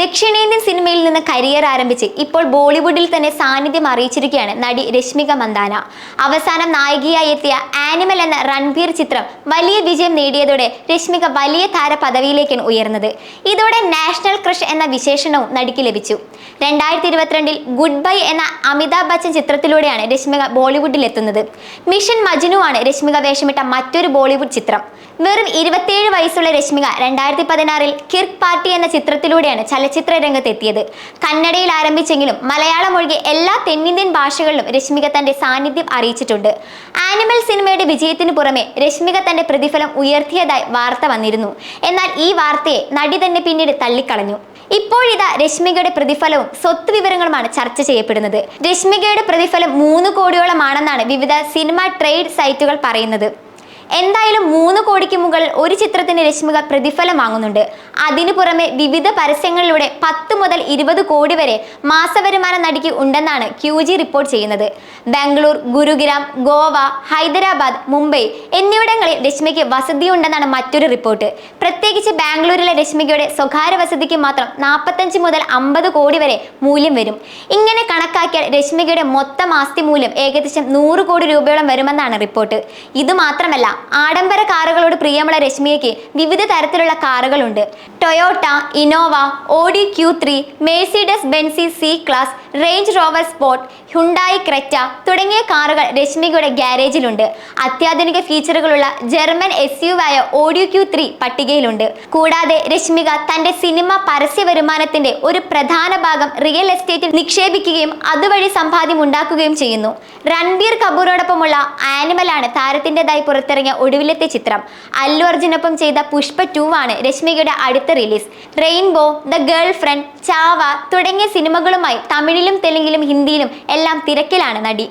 ദക്ഷിണേന്ത്യൻ സിനിമയിൽ നിന്ന് കരിയർ ആരംഭിച്ച് ഇപ്പോൾ ബോളിവുഡിൽ തന്നെ സാന്നിധ്യം അറിയിച്ചിരിക്കുകയാണ് നടി രശ്മിക മന്ദാന. അവസാനം നായികയായി എത്തിയ ആനിമൽ എന്ന റൺബീർ ചിത്രം വലിയ വിജയം നേടിയതോടെ രശ്മിക വലിയ താര പദവിയിലേക്കാണ് ഉയർന്നത്. ഇതോടെ നാഷണൽ ക്രഷ് എന്ന വിശേഷണവും നടിക്ക് ലഭിച്ചു. രണ്ടായിരത്തി ഇരുപത്തിരണ്ടിൽ ഗുഡ് ബൈ എന്ന അമിതാഭ് ബച്ചൻ ചിത്രത്തിലൂടെയാണ് രശ്മിക ബോളിവുഡിൽ എത്തുന്നത് മിഷൻ മജ്നു ആണ് രശ്മിക വേഷമിട്ട മറ്റൊരു ബോളിവുഡ് ചിത്രം. വെറും ഇരുപത്തിയേഴ് വയസ്സുള്ള രശ്മിക രണ്ടായിരത്തി പതിനാറിൽ കിർക്ക് പാർട്ടി എന്ന ചിത്രത്തിലൂടെയാണ് ചലച്ചിത്ര രംഗത്ത് എത്തിയത് കന്നഡയിൽ ആരംഭിച്ചെങ്കിലും മലയാളം ഒഴികെ എല്ലാ തെന്നിന്ത്യൻ ഭാഷകളിലും രശ്മിക തന്റെ സാന്നിധ്യം അറിയിച്ചിട്ടുണ്ട്. ആനിമൽ സിനിമയുടെ വിജയത്തിന് പുറമെ രശ്മിക തന്റെ പ്രതിഫലം ഉയർത്തിയതായി വാർത്ത വന്നിരുന്നു. എന്നാൽ ഈ വാർത്തയെ നടി തന്നെ പിന്നീട് തള്ളിക്കളഞ്ഞു. ഇപ്പോഴിതാ രശ്മികയുടെ പ്രതിഫലവും സ്വത്ത് വിവരങ്ങളുമാണ് ചർച്ച ചെയ്യപ്പെടുന്നത്. രശ്മികയുടെ പ്രതിഫലം മൂന്ന് കോടിയോളമാണെന്നാണ് വിവിധ സിനിമ ട്രേഡ് സൈറ്റുകൾ പറയുന്നത്. എന്തായാലും മൂന്ന് കോടിക്ക് മുകളിൽ ഒരു ചിത്രത്തിന് രശ്മിക പ്രതിഫലം വാങ്ങുന്നുണ്ട്. അതിനു പുറമെ വിവിധ പരസ്യങ്ങളിലൂടെ പത്ത് മുതൽ ഇരുപത് കോടി വരെ മാസവരുമാനം നടിക്ക് ഉണ്ടെന്നാണ് ക്യു ജി റിപ്പോർട്ട് ചെയ്യുന്നത്. ബാംഗ്ലൂർ ഗുരുഗ്രാം ഗോവ ഹൈദരാബാദ് മുംബൈ എന്നിവിടങ്ങളിൽ രശ്മിക്ക് വസതിയുണ്ടെന്നാണ് മറ്റൊരു റിപ്പോർട്ട്. പ്രത്യേകിച്ച് ബാംഗ്ലൂരിലെ രശ്മികയുടെ സ്വകാര്യ വസതിക്ക് മാത്രം നാൽപ്പത്തഞ്ച് മുതൽ അമ്പത് കോടി വരെ മൂല്യം വരും. ഇങ്ങനെ കണക്കാക്കിയാൽ രശ്മികയുടെ മൊത്തം ആസ്തി മൂല്യം ഏകദേശം നൂറ് കോടി രൂപയോളം വരുമെന്നാണ് റിപ്പോർട്ട്. ഇത് മാത്രമല്ല ആഡംബര കാറുകളോട് പ്രിയമുള്ള രശ്മിയയ്ക്ക് വിവിധ തരത്തിലുള്ള കാറുകളുണ്ട്. Toyota Innova Audi Q three Mercedes Benz C class Range Rover Sport Hyundai Creta തുടങ്ങിയ കാറുകൾ രശ്മികയുടെ ഗ്യാരേജിലുണ്ട് അത്യാധുനിക ഫീച്ചറുകളുള്ള ജർമ്മൻ എസ് യു ആയ ഓഡിയോ ക്യൂ ത്രീ പട്ടികയിലുണ്ട്. കൂടാതെ രശ്മിക തന്റെ സിനിമ പരസ്യ വരുമാനത്തിന്റെ ഒരു പ്രധാന ഭാഗം റിയൽ എസ്റ്റേറ്റിൽ നിക്ഷേപിക്കുകയും അതുവഴി സമ്പാദ്യം ഉണ്ടാക്കുകയും ചെയ്യുന്നു. രൺബീർ കപൂറോടൊപ്പമുള്ള ആനിമലാണ് താരത്തിന്റെതായി പുറത്തിറങ്ങിയ ഒടുവിലത്തെ ചിത്രം. അല്ലു അർജുനൊപ്പം ചെയ്ത പുഷ്പ ടു ആണ് രശ്മികയുടെ അടുത്ത release Rainbow the girlfriend Chhaava തുടങ്ങിയ സിനിമകളുമായി തമിഴിലും തെലുങ്കിലും ഹിന്ദിയിലും എല്ലാം തിരക്കിലാണ് നടി.